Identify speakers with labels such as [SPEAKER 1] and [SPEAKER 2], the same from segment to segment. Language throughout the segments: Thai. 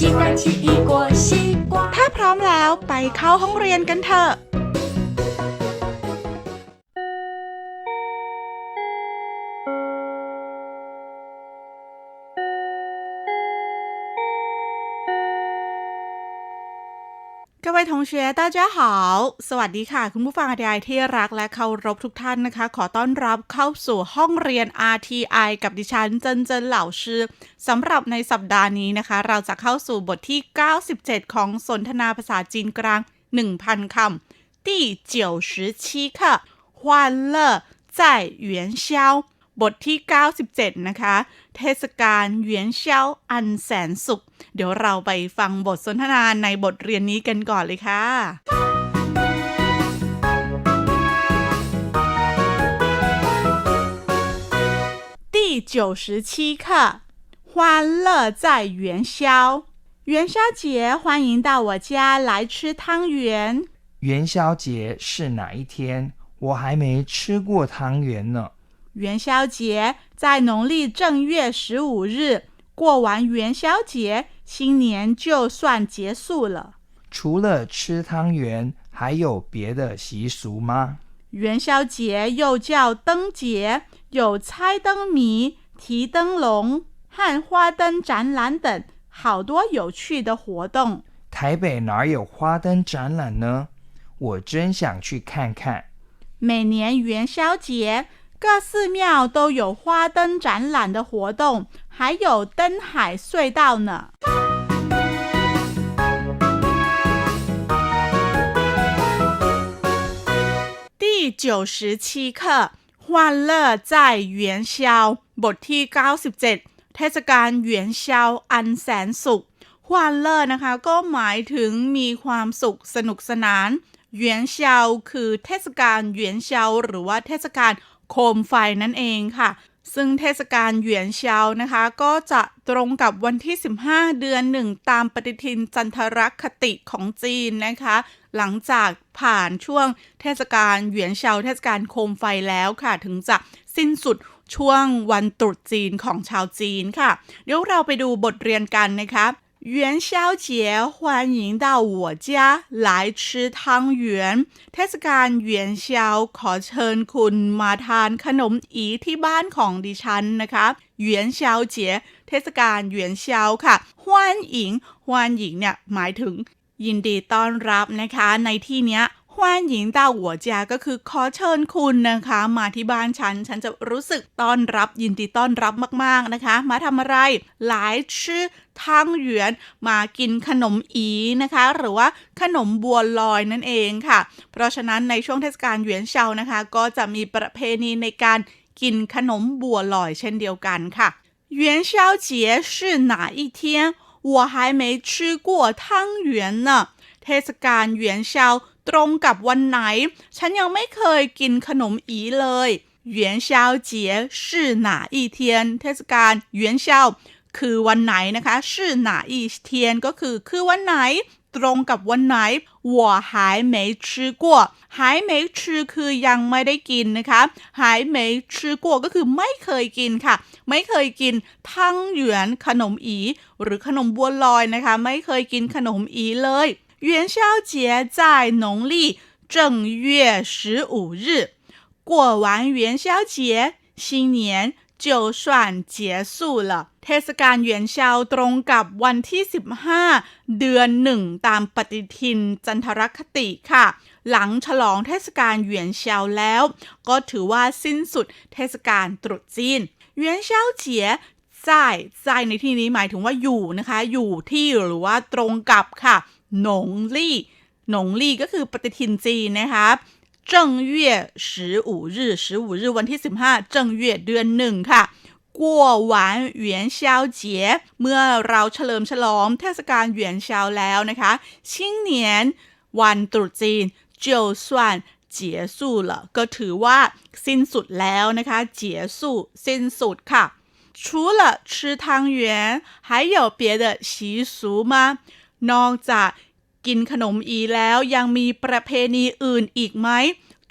[SPEAKER 1] 鸡蛋洗一锅西瓜。
[SPEAKER 2] ถ้าพร้อมแล้วไปเข้าห้องเรียนกันเถอะ 各位同学大家好สวัสดีค่ะ คุณผู้ฟังอาทีไอที่รักและเคารพทุกท่านนะคะ ขอต้อนรับเข้าสู่ห้องเรียน RTI กับดิฉันเจินเจินเหล่าชื่อสำหรับในสัปดาห์นี้นะคะ เราจะเข้าสู่บทที่ 97 ของสนทนาภาษาจีนกลาง 1,000 คำที่97课欢乐在元宵 บทที่ 97 นะคะ เทศกาลเหวียนเช้าอันแสนสุข เดี๋ยวเราไปฟังบทสนทนาในบทเรียนนี้กันก่อนเลยค่ะ 第九十七课，欢乐在元宵。元宵节，欢迎到我家来吃汤圆。
[SPEAKER 3] 元宵节是哪一天？我还没吃过汤圆呢。
[SPEAKER 2] 元宵节在农历正月十五日，过完元宵节，新年就算结束了。
[SPEAKER 3] 除了吃汤圆，还有别的习俗吗？
[SPEAKER 2] 元宵节又叫灯节，有猜灯谜、提灯笼和花灯展览等好多有趣的活动。
[SPEAKER 3] 台北哪有花灯展览呢？我真想去看看。
[SPEAKER 2] 每年元宵节，各寺庙都有花灯展览的活动，还有灯海隧道呢。第九十七课欢乐在元宵บทที่ 97 เทศกาลเหวียนเช้าอันแสนสุขฮวานเลอร์นะคะ ก็หมายถึงมีความสุขสนุกสนานเหวียนเช้าคือเทศกาลเหวียนเช้าหรือว่าเทศกาล โคมไฟนั่นเองค่ะ ซึ่งเทศกาลเหวียนเชานะคะ ก็จะตรงกับวันที่ 15 เดือนหนึ่งตามปฏิทินจันทรคติของจีนนะคะ หลังจากผ่านช่วงเทศกาลเหวียนเชาเทศกาลโคมไฟแล้วค่ะ ถึงจะสิ้นสุดช่วงวันตรุษจีนของชาวจีนค่ะ เดี๋ยวเราไปดูบทเรียนกันนะคะ 元宵节欢迎到我家来吃汤圆เทศกาลเหวียนเช้าขอเชิญคุณมาทานขนมอีที่บ้านของดิฉันนะคะเหวียนเช้าเจียเทศกาลเหวียนเช้าค่ะฮวนหญิงฮวนหญิงเนี่ยหมายถึง ยินดีต้อนรับนะคะ ในที่เนี้ย ฮวนหญิงดาวหัวจาก็คือขอเชิญคุณนะคะ มาที่บ้านฉัน ฉันจะรู้สึกต้อนรับยินดีต้อนรับมากๆนะคะ มาทำอะไร หลายชื่อทั้งหยวน มากินขนมอีนะคะ หรือว่าขนมบัวลอยนั่นเองค่ะ เพราะฉะนั้นในช่วงเทศกาลเหวียนเชานะคะ ก็จะมีประเพณีในการกินขนมบัวลอยเช่นเดียวกันค่ะ元宵节是哪一天？我还没吃过汤圆呢。เทศกาลเหวียนเชา ตรงกับวันไหน ฉันยังไม่เคยกินขนมอีเลย元宵节是哪一天เทศกาลเหวียนเชาคือวันไหนนะคะ是哪一天ก็คือคือวันไหน ตรงกับวันไหน我还没吃过还没吃คือยังไม่ได้กินนะคะ还没吃过ก็คือไม่เคยกินค่ะ ไม่เคยกินทั้งหยวนขนมอี หรือขนมบัวลอยนะคะ ไม่เคยกินขนมอีเลย 元宵节在农历正月十五日过完元宵节新年就算结束了เทศกาลเหวียนเชาตรงกับวันที่ 15 เดือนหนึ่งตามปฏิทินจันทรคติค่ะ หลังฉลองเทศกาลเหวียนเชาแล้ว ก็ถือว่าสิ้นสุดเทศกาลตรุษจีน元宵节在在ในที่นี้หมายถึงว่าอยู่นะคะ อยู่ที่หรือว่าตรงกับค่ะ หนงลี่หนงลี่ก็คือปฏิทินจีนนะคะ正月十五日十五日วันที่ 15正月เดือนหนึ่งค่ะก
[SPEAKER 1] 过完元宵节
[SPEAKER 2] เมื่อเราเฉลิมฉลองเทศกาลเหวียนเชาแล้วนะคะ新年วันตรุษจีน就算结束了ก็ถือว่าสิ้นสุดแล้วนะคะ结束สิ้นสุดค่ะ除了吃汤圆还有别的习俗吗 นอกจากกินขนมอีแล้วยังมีประเพณีอื่นอีกไหม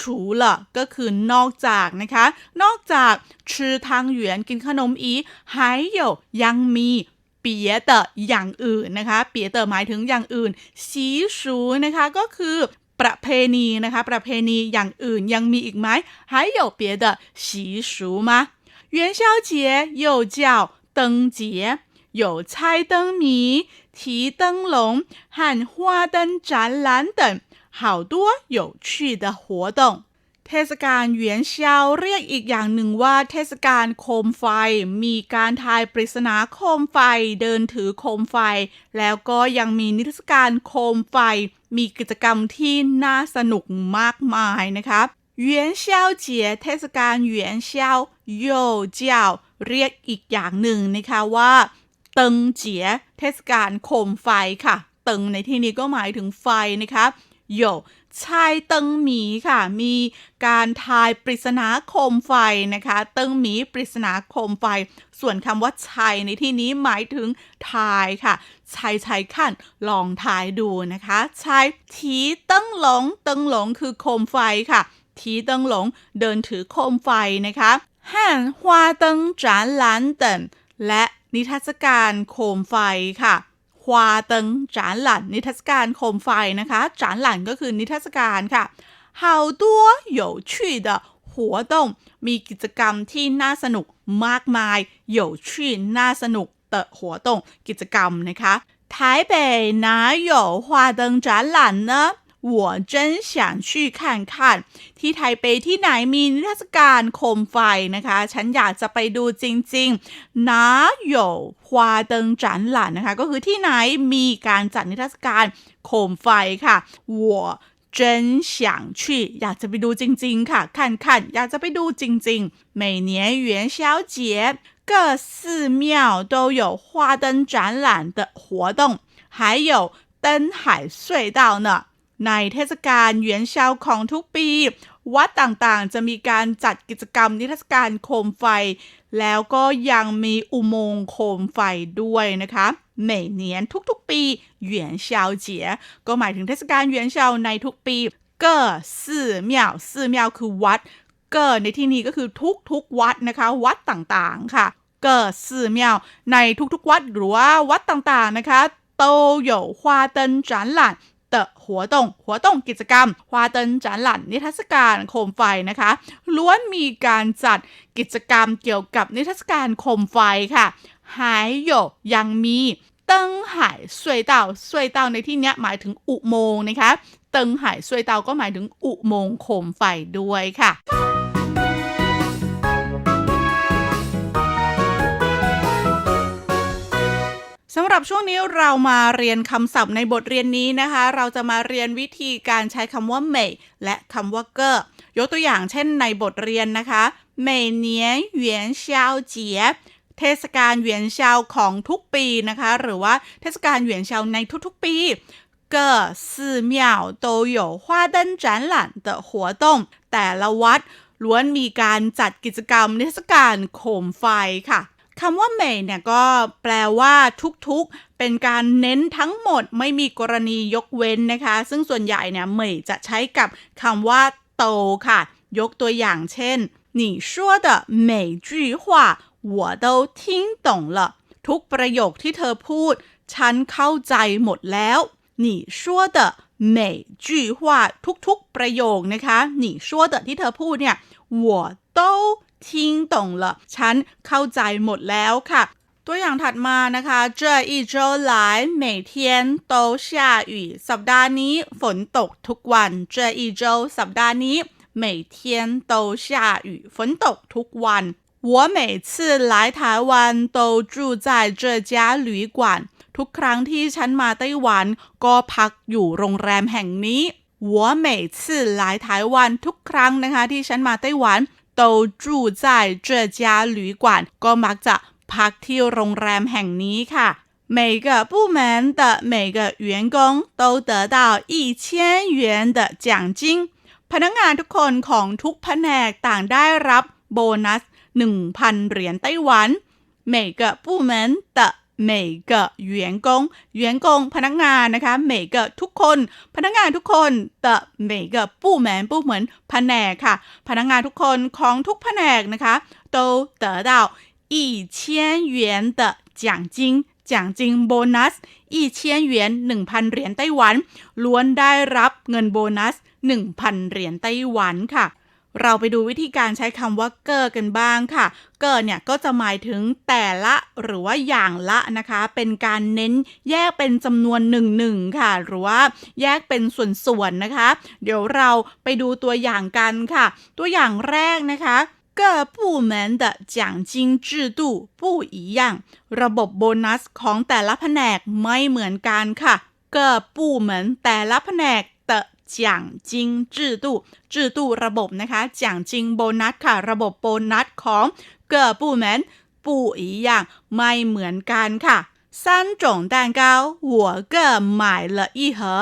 [SPEAKER 2] ฉูเหละก็คือนอกจากนะคะ นอกจากชื่อทางหยวนกินขนมอี还有ยังมีเปียเตออย่างอื่นนะคะ เปียเตอหมายถึงอย่างอื่นสีสูนะคะก็คือประเพณีนะคะ ประเพณีอย่างอื่นยังมีอีกไหม还有别的习俗吗元宵节又叫灯节有猜灯谜 提灯笼和花灯展览等好多有趣的活动 เทศกาลเหวียนเชาเรียกอีกอย่างหนึ่งว่าเทศกาลโคมไฟ มีการทายปริศนาโคมไฟ เดินถือโคมไฟ แล้วก็ยังมีนิทรรศการโคมไฟ มีกิจกรรมที่น่าสนุกมากมายนะคะเหวียนเชาเจียเทศกาลเหวียนเชาโยเจ้าเรียกอีกอย่างหนึ่งนะคะว่า เติงเจียเทศกาลโคมไฟค่ะ เติงในที่นี้ก็หมายถึงไฟนะคะโยชายเติงหมีค่ะ มีการทายปริศนาโคมไฟนะคะ เติงหมีปริศนาโคมไฟ ส่วนคำว่าชัยในที่นี้หมายถึงทายค่ะชัยชัยขั้นลองทายดูนะคะชัยทีเติงหลง เติงหลงคือโคมไฟค่ะ ทีเติงหลงเดินถือโคมไฟนะคะห่านฮวาเติงจานหลานเติน และนิทรรศการโคมไฟค่ะ ฮวาเติงจานหลันนิทรรศการโคมไฟนะคะจานหลันก็คือนิทรรศการค่ะ好多有趣的活动มีกิจกรรมที่น่าสนุกมากมาย有趣น่าสนุก的活动กิจกรรมนะคะ台北哪有花灯展览呢 我真想去看看ที่ไทเปที่ไหนมีนิทรรศการโคมไฟนะคะ ฉันอยากจะไปดูจริงๆ哪有花灯展览นะคะ ก็คือที่ไหนมีการจัดนิทรรศการโคมไฟค่ะ我真想去อยากจะไปดูจริงๆ ค่ะ看看อยากจะไปดูจริงๆ每年元宵节各寺庙都有花灯展览的活动还有灯海隧道呢 ในเทศกาลเหวียนเชาของทุกปี วัดต่างๆ จะมีการจัดกิจกรรมนิทรรศการโคมไฟ แล้วก็ยังมีอุโมงค์โคมไฟด้วยนะคะเมเนียนทุกๆปีเหวียนเชาเจียก็หมายถึงเทศกาลเหวียนเชาในทุกปีเก่อสี่เมี่ยวสี่เมี่ยวคือวัด เก่อในที่นี้ก็คือทุกๆวัดนะคะ วัดต่างๆค่ะเก่อสี่เมี่ยวในทุกๆวัดหรือว่าวัดต่างๆนะคะโตโยู่วาเตินจานหลาน วตงกิจกรรมฮวาเตินจานหลันนิทรรศการโคมไฟนะคะล้วนมีการจัดกิจกรรมเกี่ยวกับนิทรรศการโคมไฟค่ะหายหยยังมีเติงหายสวยเต่าสวยเต่าในที่นี้หมายถึงอุโมงค์นะคะเติงหายสวยเต่าก็หมายถึงอุโมงค์โคมไฟด้วยค่ะ รับช่วงนี้เรามาเรียนคำศัพท์ในบทเรียนนี้นะคะ เราจะมาเรียนวิธีการใช้คำว่าเหมยและคำว่าเกอยกตัวอย่างเช่นในบทเรียนนะคะ每年元宵节เทศกาลเหวียนเชาของทุกปีนะคะ หรือว่าเทศกาลเหวียนเชาในทุกๆปี各寺庙都有花灯展览的活动แต่ละวัดล้วนมีการจัดกิจกรรมเทศกาลโคมไฟค่ะ คำว่าเหมยเนี่ยก็แปลว่าทุกๆ เป็นการเน้นทั้งหมดไม่มีกรณียกเว้นนะคะ ซึ่งส่วนใหญ่เนี่ยเหมยจะใช้กับคำว่าโตค่ะ ยกตัวอย่างเช่น你说的每句话我都听懂了ทุกประโยคที่เธอพูด ฉันเข้าใจหมดแล้ว你说的每句话ทุกๆ ประโยคนะคะ你说的ที่เธอพูดเนี่ย我都 听懂了ฉันเข้าใจหมดแล้วค่ะ ตัวอย่างถัดมานะคะ这一周来每天都下雨สัปดาห์นี้ฝนตกทุกวัน这一周สัปดาห์นี้每天都下雨ฝนตกทุกวัน我每次来台湾都住在这家旅馆ทุกครั้งที่ฉันมาไต้หวันก็พักอยู่โรงแรมแห่งนี้我每次来台湾ทุกครั้งนะคะที่ฉันมาไต้หวัน 都住在这家旅馆ก็มักจะพักที่โรงแรมแห่งนี้ค่ะ每个部门的每个员工都得到一千元的奖金พนักงานทุกคนของทุกแผนกต่างได้รับโบนัส 1,000 เหรียญไต้หวัน每个部门的 每个员工员工พนักงานนะคะ每个ทุกคน พนักงานทุกคน的每个部门部门แผนกค่ะ พนักงานทุกคนของทุกแผนกนะคะ都得到一千元的奖金奖金โบนัส一千元1,000 เหรียญไต้หวัน ล้วนได้รับเงินโบนัส 1,000 เหรียญไต้หวันค่ะ เราไปดูวิธีการใช้คำว่าเกอร์กันบ้างค่ะ เกอร์เนี่ยก็จะหมายถึงแต่ละหรือว่าอย่างละนะคะ เป็นการเน้นแยกเป็นจำนวนหนึ่งหนึ่งค่ะ หรือว่าแยกเป็นส่วนๆนะคะ เดี๋ยวเราไปดูตัวอย่างกันค่ะ ตัวอย่างแรกนะคะ各部门的奖金制度不一样ระบบโบนัสของแต่ละแผนกไม่เหมือนกันค่ะ各部门แต่ละแผนก 奖金制度制度ระบบนะคะ奖金โบนัสค่ะ ระบบโบนัสของเกิดปู่เหมือนปู่อีอย่างไม่เหมือนกันค่ะซันจงแตงเกาหัวเกิดหมอีเหอ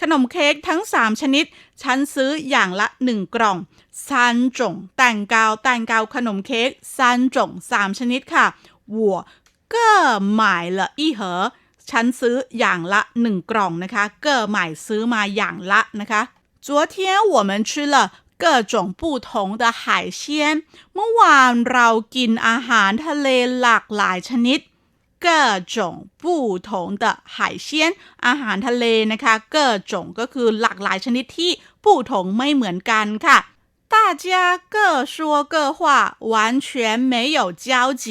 [SPEAKER 2] ขนมเค้กทั้ง 3 ชนิด ฉันซื้ออย่างละ 1 กล่องซันจงแตงเกาแตงเกาขนมเค้กซันจง3 ชนิดค่ะหัวเก็หมาอีเหอ ฉันซื้ออย่างละ 1 กล่องนะคะเก็หมายซื้อมาอย่างละนะคะ昨天我们吃了各种不同的海鲜เมื่อวานเรากินอาหารทะเลหลากหลายชนิด各种不同的海鲜อาหารทะเลนะคะ各种ก็คือหลากหลายชนิดที่ผู้ถงไม่เหมือนกันค่ะ大家各说各话完全没有交集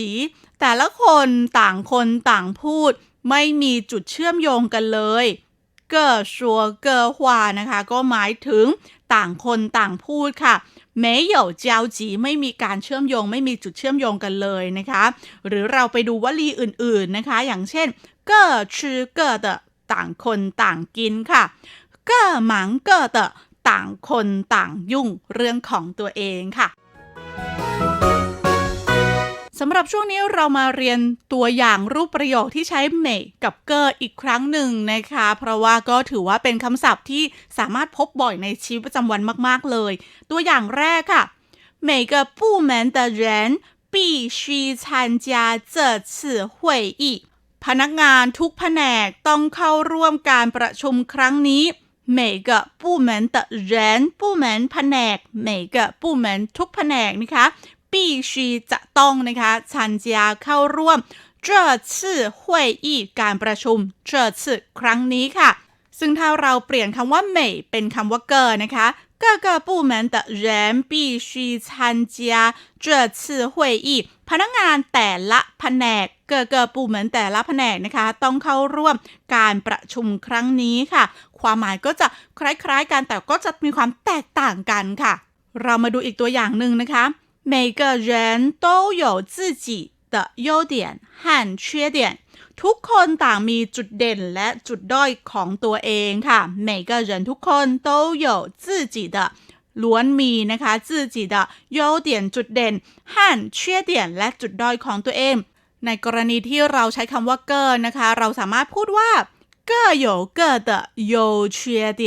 [SPEAKER 2] แต่ละคนต่างคนต่างพูด ไม่มีจุดเชื่อมโยงกันเลยเกอชัวเกอฮวานะคะ ก็หมายถึงต่างคนต่างพูดค่ะไม่เหยวเจียวจีไม่มีการเชื่อมโยง ไม่มีจุดเชื่อมโยงกันเลยนะคะ หรือเราไปดูวลีอื่นๆนะคะ อย่างเช่นเกอชื่อเก่อเตต่างคนต่างกินค่ะเก่อหมังเก่อเตต่างคนต่างยุ่งเรื่องของตัวเองค่ะ สำหรับช่วงนี้เรามาเรียนตัวอย่างรูปประโยคที่ใช้เมกกับเกอร์อีกครั้งหนึ่งนะคะ เพราะว่าก็ถือว่าเป็นคำศัพท์ที่สามารถพบบ่อยในชีวิตประจำวันมากๆเลย ตัวอย่างแรกค่ะ每个部门的人必须参加这次会议พนักงานทุกแผนกต้องเข้าร่วมการประชุมครั้งนี้每个部门的人部门แผนก每个部门ทุกแผนกนะคะ 必须จะต้องนะคะชันจาเข้าร่วม这次会议การประชุม这次ครั้งนี้ค่ะ ซึ่งถ้าเราเปลี่ยนคำว่า美เป็นคำว่าเกอนะคะ各个部门的人必须参加这次会议พนักงานแต่ละแผนกเกอเกอ部门แต่ละแผนกนะคะ ต้องเข้าร่วมการประชุมครั้งนี้ค่ะ ความหมายก็จะคล้ายๆกันแต่ก็จะมีความแตกต่างกันค่ะ เรามาดูอีกตัวอย่างหนึ่งนะคะ 每个人都有自己的优点和缺点ทุกคนต่างมีจุดเด่นและจุดด้อยของตัวเองค่ะ每个人ทุกคน都有自己的ล้วนมีนะคะ自己的优点จุดเด่น和缺点และจุดด้อยของตัวเอง ในกรณีที่เราใช้คำว่าเกอนะคะ เราสามารถพูดว่า各有各的优缺点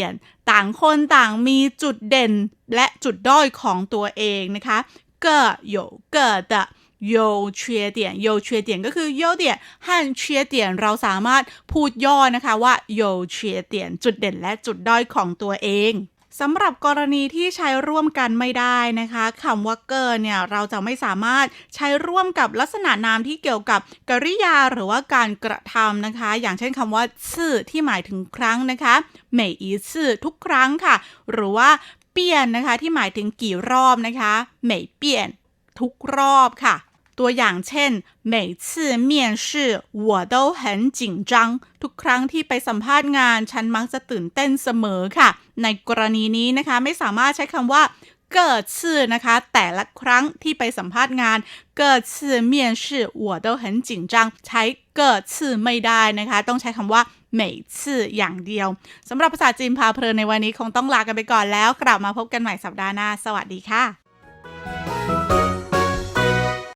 [SPEAKER 2] ต่างคนต่างมีจุดเด่นและจุดด้อยของตัวเองนะคะ 各有各的优缺点优缺点ก็คือ优点和缺点เราสามารถพูดย่อนะคะว่า优缺点จุดเด่นและจุดด้อยของตัวเองสำหรับกรณีที่ใช้ร่วมกันไม่ได้นะคะคำว่าเกอร์เนี่ยเราจะไม่สามารถใช้ร่วมกับลักษณะนามที่เกี่ยวกับกริยาหรือว่าการกระทำนะคะ อย่างเช่นคำว่าซื่อที่หมายถึงครั้งนะคะ每一次ทุกครั้งค่ะ หรือว่า เปลี่ยนนะคะที่หมายถึงกี่รอบนะคะ每变ทุกรอบค่ะ ตัวอย่างเช่น每次面试我都很紧张ทุกครั้งที่ไปสัมภาษณ์งาน ฉันมักจะตื่นเต้นเสมอค่ะ ในกรณีนี้นะคะไม่สามารถใช้คำว่าเกิดชื่อนะคะ แต่ละครั้งที่ไปสัมภาษณ์งานเกิดชื่อ面试我都很紧张ใช้เกิดชื่อไม่ได้นะคะ ต้องใช้คำว่า เหม่ซื่ออย่างเดียวสำหรับภาษาจีนพาเพลินในวันนี้คงต้องลากันไปก่อนแล้ว กลับมาพบกันใหม่สัปดาห์หน้า สวัสดีค่ะ